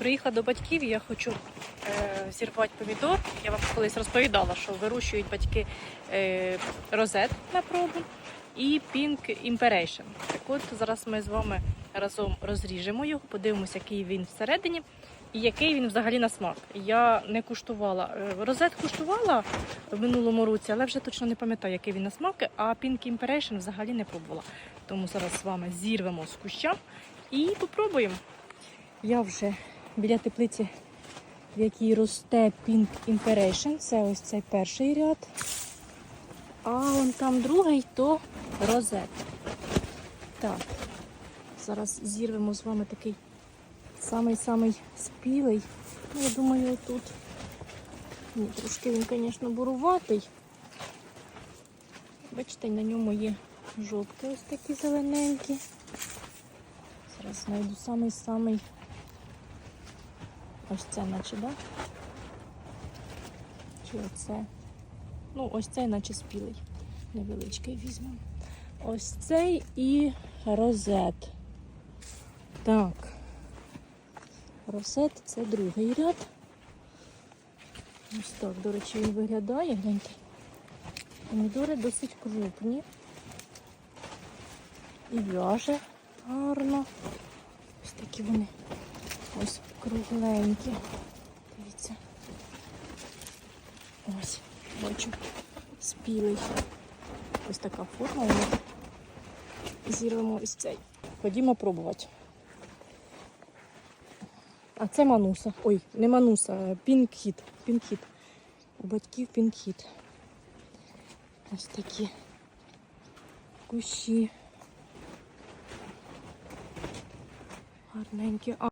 Приїхала до батьків, я хочу е, зірвати помідор. Я вам колись розповідала, що вирощують батьки е, розет на пробу і Pink Imperation. Так от зараз ми з вами разом розріжемо його, подивимося, який він всередині і який він взагалі на смак. Я не куштувала. Е, Розет куштувала в минулому році, але вже точно не пам'ятаю, який він на смак, а Pink Imperation взагалі не пробувала. Тому зараз з вами зірвемо з куща і попробуємо. Я вже біля теплиці, в якій росте Pink Imperation. Це ось цей перший ряд. А вон там другий то розет. Так, зараз зірвемо з вами такий самий-самий спілий. Ну, я думаю, тут Ні, трошки він, звісно, буруватий. Бачите, на ньому є жовті ось такі зелененькі. Зараз знайду самий-самий ось це, наче, да? Чи оце? Ну, ось цей, наче спілий. Невеличкий візьмемо. Ось цей і розет. Так. Розет це другий ряд. Ось так, до речі, він виглядає, гляньте. Помідори досить крупні. І в'яже гарно. Ось такі вони ось кругленькі. Дивіться. Ось, бачу, спілий. Ось така форма. Зірвемо ось цей. Ходімо пробувати. А це мануса. Ой, не мануса, а пінкхіт. Пінкхіт. У батьків пінкхіт. Ось такі кущі. Гарненькі.